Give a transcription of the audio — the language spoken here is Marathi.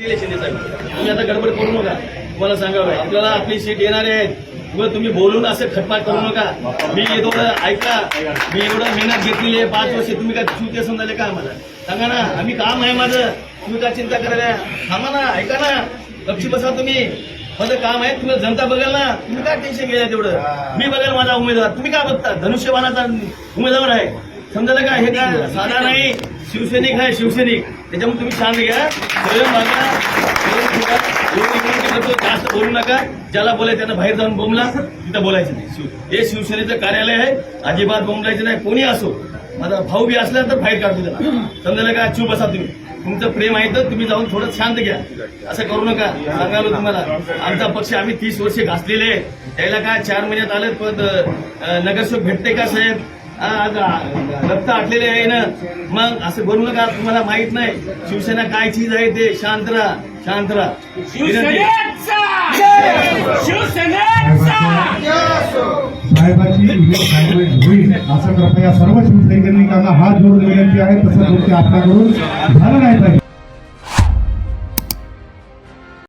शिंदे साहेब तुम्ही आता गडबड करू नका. तुम्हाला सांगावं आपल्याला आपली सीट येणार आहेत. व तुम्ही बोलून असं खटपाट करू नका. मी एवढं ऐका. मी एवढं मेहनत घेतलेली आहे. पाच वर्ष तुम्ही काय चुके समजाले का आम्हाला? सांगा ना. आम्ही काम आहे माझं. तुम्ही काय चिंता करायला? थांबा ना. ऐका ना. लक्ष बसा तुम्ही. माझं काम आहे. तुम्ही जनता बघाल ना. तुम्ही काय टेन्शन घ्या तेवढं? मी बघाल माझा उमेदवार. तुम्ही काय बघता? धनुष्यबाणाचा उमेदवार आहे. समजायला का हे काय साधा नाही. शिवसैनिक आहे शिवसैनिक. त्याच्यामुळे तुम्ही शांत घ्या. स्वयं बघा जास्त बोलू नका. ज्याला बोलाय त्यांना बाहेर जाऊन बोंबला तिथं बोलायचं नाही. शिव- हे शिवसेनेचं कार्यालय आहे. अजिबात बोंबलायचं नाही. कोणी असो. माझा भाऊ बी असला तर बाहेर काढतो त्याला. समजायला का चूप असा तुम्ही. तुमचं प्रेम आहे तर तुम्ही जाऊन थोडं शांत घ्या. असं करू नका. सांगालो तुम्हाला. आमचा पक्ष आम्ही तीस वर्षे घासलेले आहे. त्याला काय चार महिन्यात आले पण नगरसेवक भेटते का साहेब? आज रक्त आटलेले आहे ना. मग असं बोलू नका तुम्हाला माहीत नाही? शिवसेना काय चीज आहे ते? शांत राहा शांत राहा. साहेबाची होईल असं कृपया सर्व शिवसैनिकांना हात जोडून विनंती आहे तसं आपल्याकडून झालं नाही पाहिजे.